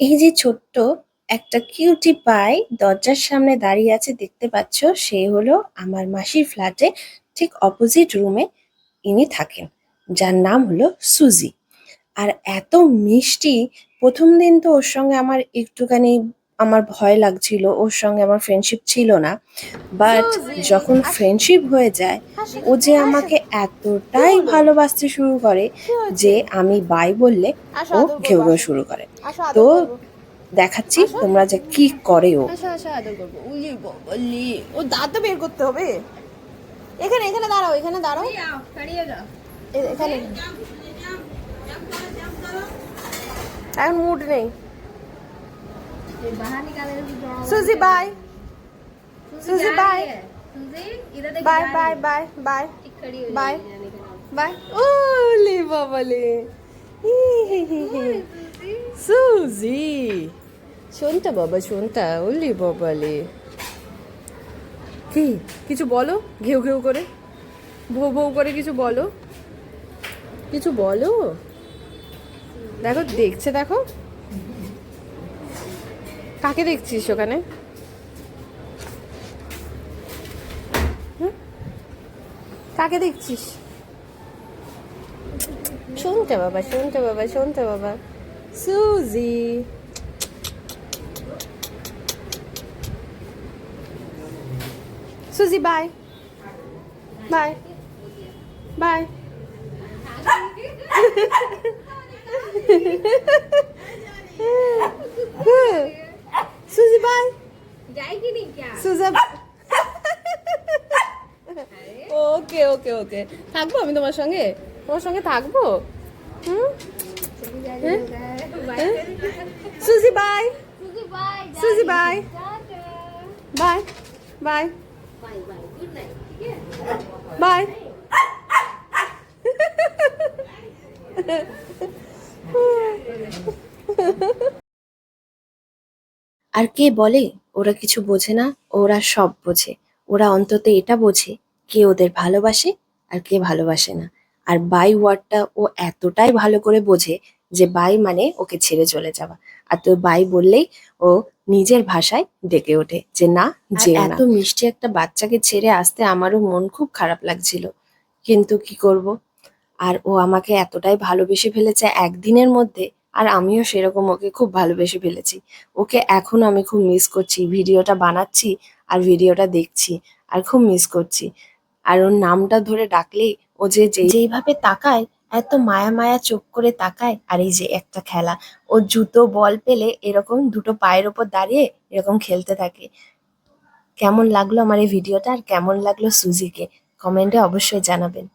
এই যে ছোট্ট একটা কিউটি পাই দরজার সামনে দাঁড়িয়ে আছে, দেখতে পাচ্ছ? সে হলো আমার মাসির ফ্ল্যাটে ঠিক অপোজিট রুমে ইনি থাকেন, যার নাম হলো সুজি। আর এত মিষ্টি, প্রথম দিন তো ওর সঙ্গে আমার একটুখানি আমার ভয় লাগছিল ওর সঙ্গে আমার ফ্রেন্ডশিপ ছিল না। বাট যখন ফ্রেন্ডশিপ হয়ে যায় ও যে আমাকে এতটাই ভালোবাসতে শুরু করে যে আমি বাই বললে ও ঘেউ শুরু করে। তো দেখাচ্ছি তোমরা যে কি করে ও। ও দাঁত বের করতে হবে? এখানে এখানে দাঁড়াও এখানে দাঁড়াও। এখানে। এখন মুড নেই। Suji bye Suji, bye. Bye bye bye bye bye bye ওলে বাবালে সুজি শোনটা বাবা শোনটা ওলে বাবালে কি কিছু বলো? ঘেউ ঘেউ করে। ভৌ ভৌ করে কিছু বলো? কিছু বলো? দেখো দেখছে দেখো। কাকে দেখছিস ওখানে? কাকে দেখছিস? শুনতে বাবা শুনতে বাবা শুনতে বাবা। Suji. Suji bye bye bye Suji bye Suja okay okay okay. থাকব আমি তোমার সঙ্গে? তোমার সঙ্গে থাকব? হুম? হ্যাঁ? হ্যাঁ? Suji bye. Suji bye. Bye. Bye. Bye. আর কে বলে? ওরা কিছু বোঝে না ওরা সব বোঝে। ওরা অন্তত এটা বোঝে কে ওদের ভালোবাসে আর কে ভালোবাসে না। আর বাই ওয়ার্ডটা ও এতটাই ভালো করে বোঝে যে বাই মানে ওকে ছেড়ে চলে যাওয়া। আর তো বাই বললেই ও নিজের ভাষায় ডেকে ওঠে যে না যে এত মিষ্টি একটা বাচ্চাকে ছেড়ে আসতে আমারও মন খুব খারাপ লাগছিল। কিন্তু কি করব? আর ও আমাকে এতটাই ভালোবেসে ফেলেছে একদিনের মধ্যে আর আমিও সেরকম ওকে খুব ভালোবেসে ফেলেছি। ওকে এখন আমি খুব মিস করছি। ভিডিওটা বানাচ্ছি আর ভিডিওটা দেখছি আর খুব মিস করছি। আর ওর নামটা ধরে ডাকলেই ও যে যেইভাবে তাকায়, এত মায়া মায়া চোখ করে তাকায়, আর এই যে একটা খেলা। ও জুতো, বল পেলে এরকম দুটো পায়ের ওপর দাঁড়িয়ে এরকম খেলতে থাকে। কেমন লাগল আমার এই ভিডিওটা? আর কেমন লাগল সুজিকে? কমেন্টে অবশ্যই জানাবেন।